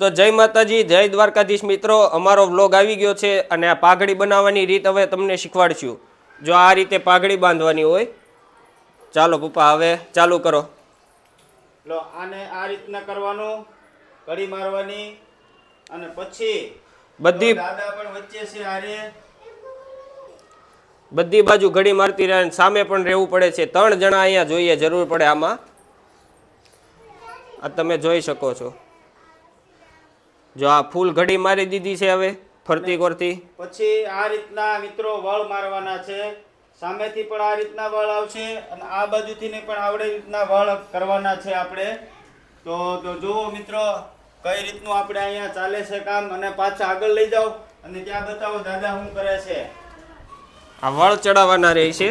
તો જય માતાજી જય દ્વારકાધીશ મિત્રો. અમારો વ્લોગ આવી ગયો છે અને આ પાઘડી બનાવવાની રીત હવે તમને શીખવાડશું. જો આ રીતે પાઘડી બાંધવાની હોય ચાલો પપ્પા હવે ચાલુ કરો. લો આને આ રીતના કરવાનું કડી મારવાની અને પછી બધી દાદા પણ વચ્ચે છે હારે. બધી બાજુ ઘડી મારતી રહે અને સામે પણ રહેવું પડે છે. ત્રણ જણા અહીંયા જોઈએ જરૂર પડે આમાં. આ તમે જોઈ શકો છો. જો આ ફૂલ ઘડી મારી દીધી છે હવે ફરતી કરતી. પછી આ રીતના મિત્રો વળ મારવાના છે. સામેથી પણ આ રીતના વળ આવશે અને આ બાજુથી ને પણ આવડે રીતના વળ કરવાના છે આપણે. તો તો જુઓ મિત્રો કઈ રીતનું આપણે અહીંયા ચાલે છે કામ અને પાછા આગળ લઈ જાઓ અને ત્યાં બતાવો દાદા શું કરે છે. આ વળ ચડાવવાના રહે છે.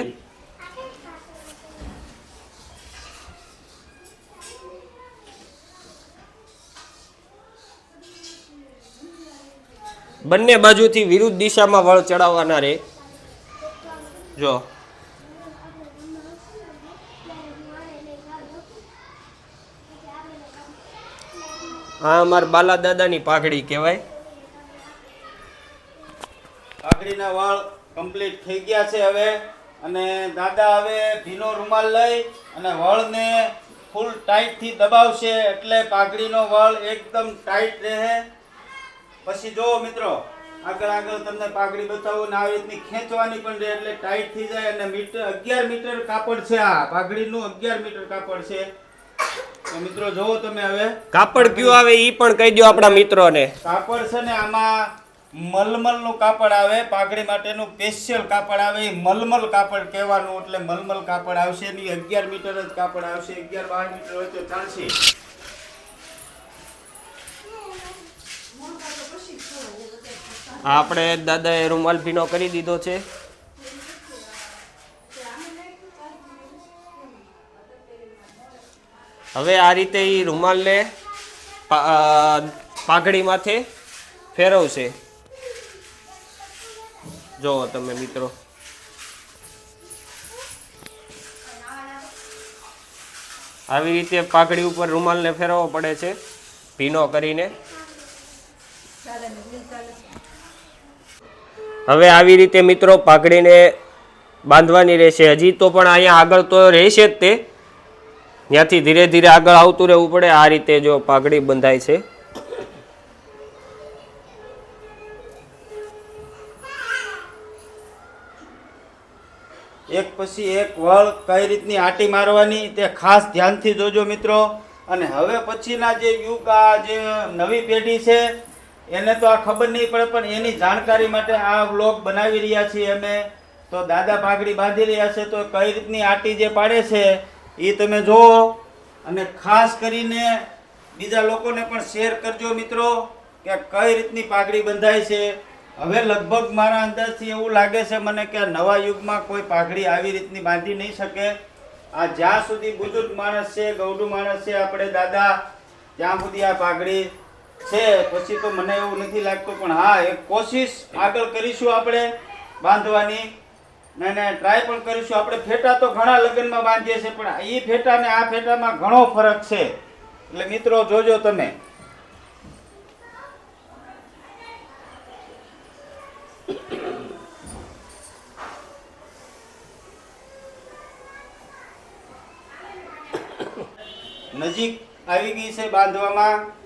બંને બાજુથી વિરુદ્ધ દિશામાં વળ ચડાવવાના રહે જો. આ અમારા બાલા દાદાની પાઘડી કહેવાય. પાઘડીના વાળ કમ્પ્લીટ થઈ ગયા છે હવે. અને દાદા હવે ભીનો રૂમાલ લઈ અને વળને ફૂલ ટાઈટથી દબાવશે એટલે પાઘડીનો વળ એકદમ ટાઈટ રહે. પછી જો મિત્રો આગળ આગળ તમને પાઘડી બતાવું ને આવી રીતની ખેંચવાની પણ રહે એટલે ટાઈટ થઈ જાય અને મીટર અગિયાર મીટર કાપડ છે આ. પાઘડીનું અગિયાર મીટર કાપડ છે. તો મિત્રો જોવો તમે હવે. કાપડ કયું આવે એ પણ કહી દો આપણા મિત્રોને. કાપડ છે ને આમાં મલમલનું કાપડ આવે. પાઘડી માટેનું સ્પેશિયલ કાપડ આવે. એ મલમલ કાપડ કહેવાનું એટલે મલમલ કાપડ આવશે નહીં. અગિયાર મીટર જ કાપડ આવશે. અગિયાર બાર મીટર હોય તો ચાલશે. આપણે દાદાએ રૂમાલ ભીનો કરી દીધો છે. હવે આ રીતે એ રૂમાલને પાઘડી માથે ફેરવશે. જુઓ તમે મિત્રો. આવી રીતે પાઘડી ઉપર રૂમાલને ફેરવવો પડે છે, ભીનો કરીને. હવે આવી રીતે મિત્રો પાઘડીને બાંધવાની રહેશે. હજી તો પણ અહીંયા આગળ તો રહેશે જ તે. ત્યાંથી ધીરે ધીરે આગળ આવતું રહેવું પડે. આ રીતે જો પાઘડી બંધાય છે. એક પછી એક વળ કઈ રીતની આટી મારવાની તે ખાસ ધ્યાનથી જોજો મિત્રો. અને હવે પછીના જે યુગ, આ જે નવી પેઢી છે એને તો આ ખબર નહીં પડે, પણ એની જાણકારી માટે આ વ્લોગ બનાવી રહ્યા છીએ અમે. તો દાદા પાઘડી બાંધી રહ્યા છે, તો કઈ રીતની આટી જે પાડે છે એ તમે જુઓ. અને ખાસ કરીને બીજા લોકોને પણ શેર કરજો મિત્રો, કે કઈ રીતની પાઘડી બંધાય છે. હવે લગભગ મારા અંદાજથી એવું લાગે છે મને કે નવા યુગમાં કોઈ પાઘડી આવી રીતની બાંધી નહીં શકે. આ જ્યાં સુધી બુજુર્ગ માણસ છે, ગૌડું માણસ છે, આપણે દાદા, ત્યાં સુધી આ પાઘડી છે, પછી તો મને એવું નથી લાગતું, પણ હા, એક કોશિશ આગળ કરીશું આપણે બાંધવાની. ને ને ટ્રાય પણ કરીશું. આપણે ફેટા તો ઘણા લગ્નમાં બાંધીએ છીએ, પણ એ ફેટા ને આ ફેટામાં ઘણો ફરક છે. એટલે મિત્રો, જોજો તમે. નજીક આવી ગઈ છે બાંધવામાં.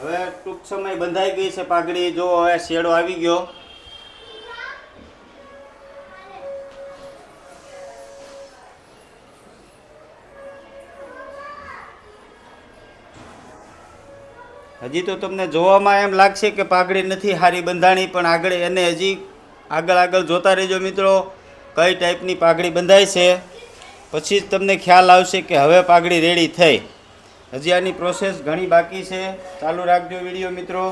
હવે ટૂંક સમય બંધાઈ ગઈ છે પાઘડી. જો હવે શેડો આવી ગયો. હજી તો તમને જોવામાં એમ લાગશે કે પાઘડી નથી હારી બંધાણી, પણ આગળ એને હજી આગળ આગળ જોતા રહેજો મિત્રો, કઈ ટાઈપની પાઘડી બંધાય છે. પછી જ તમને ખ્યાલ આવશે કે હવે પાઘડી રેડી થઈ. હજી આની પ્રોસેસ ઘણી બાકી છે. ચાલુ રાખજો વીડિયો, મિત્રો.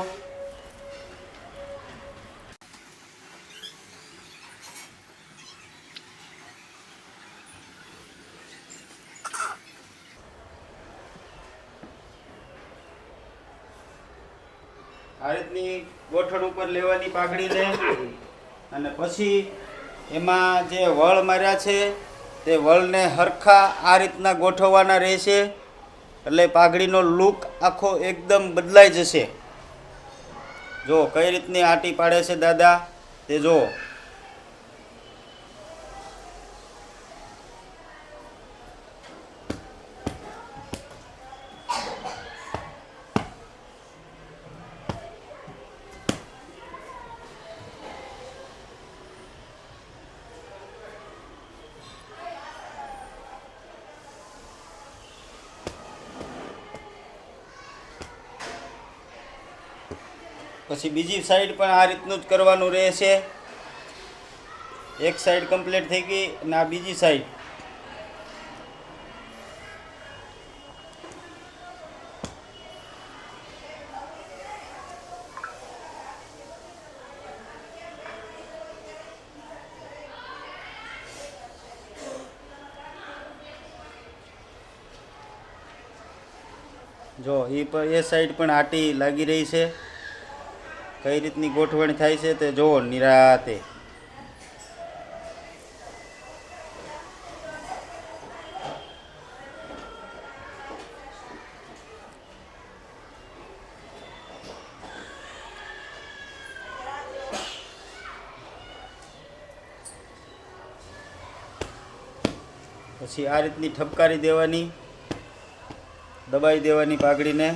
આ રીતની ગોઠણ ઉપર લેવાની પાઘડીને અને પછી એમાં જે વળ માર્યા છે, તે વળને હરખા આ રીતના ગોઠવવાના રહેશે. એટલે પાઘડીનો લુક આખો એકદમ બદલાઈ જશે. જો, કઈ રીતની આટી પાડે છે દાદા? તે જો. પછી બીજી સાઈડ પણ આ રીતનું જ કરવાનું રહેશે. એક સાઈડ કમ્પ્લીટ થઈ ગઈ અને આ બીજી સાઈડ જો એ એ સાઈડ પણ આટી લાગી રહી છે. કઈ રીતની ગોઠવણ થાય છે તે જોવો, નિરાતે. પછી આ રીતની ઠપકારી દેવાની, દબાઈ દેવાની પાઘડીને.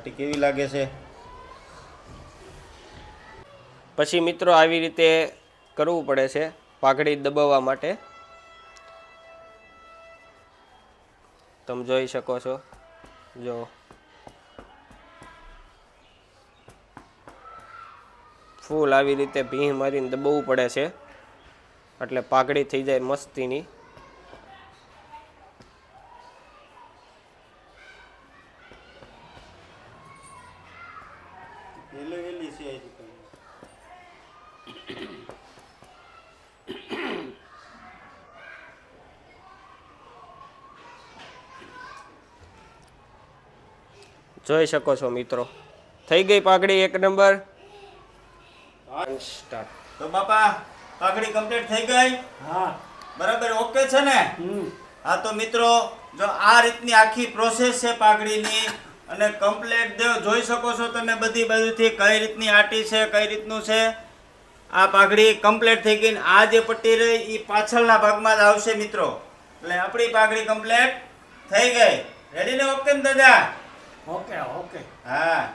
જો કેવી લાગે છે? પછી મિત્રો આવી રીતે કરવું પડે છે પાઘડી દબાવવા માટે. તમે જોઈ શકો છો. જો. ફૂલ આવી રીતે ભીહ મારીને દબાવવું પડે છે. એટલે પાઘડી થઈ જાય મસ્તીની. છે જોઈ શકો છો મિત્રો. થઈ ગઈ પાઘડી એક નંબર. સ્ટાર્ટ તો બાપા પાઘડી કમ્પ્લીટ થઈ ગઈ? હા. બરાબર ઓકે છે ને? હમ. હા તો મિત્રો જો આ રીતની આખી પ્રોસેસ છે પાઘડીની અને કમ્પ્લેટ જોઈ શકો છો તમે બધી બાજુથી કઈ રીતની આટી છે કઈ રીતનું છે. આ પાઘડી કમ્પ્લેટ થઈ ગઈ ને આ જે પટ્ટી રહી એ પાછળના ભાગમાં જ આવશે મિત્રો. એટલે આપણી પાઘડી કમ્પ્લેટ થઈ ગઈ. રેડી ને ઓકે ને દાદા? Okay okay. હા.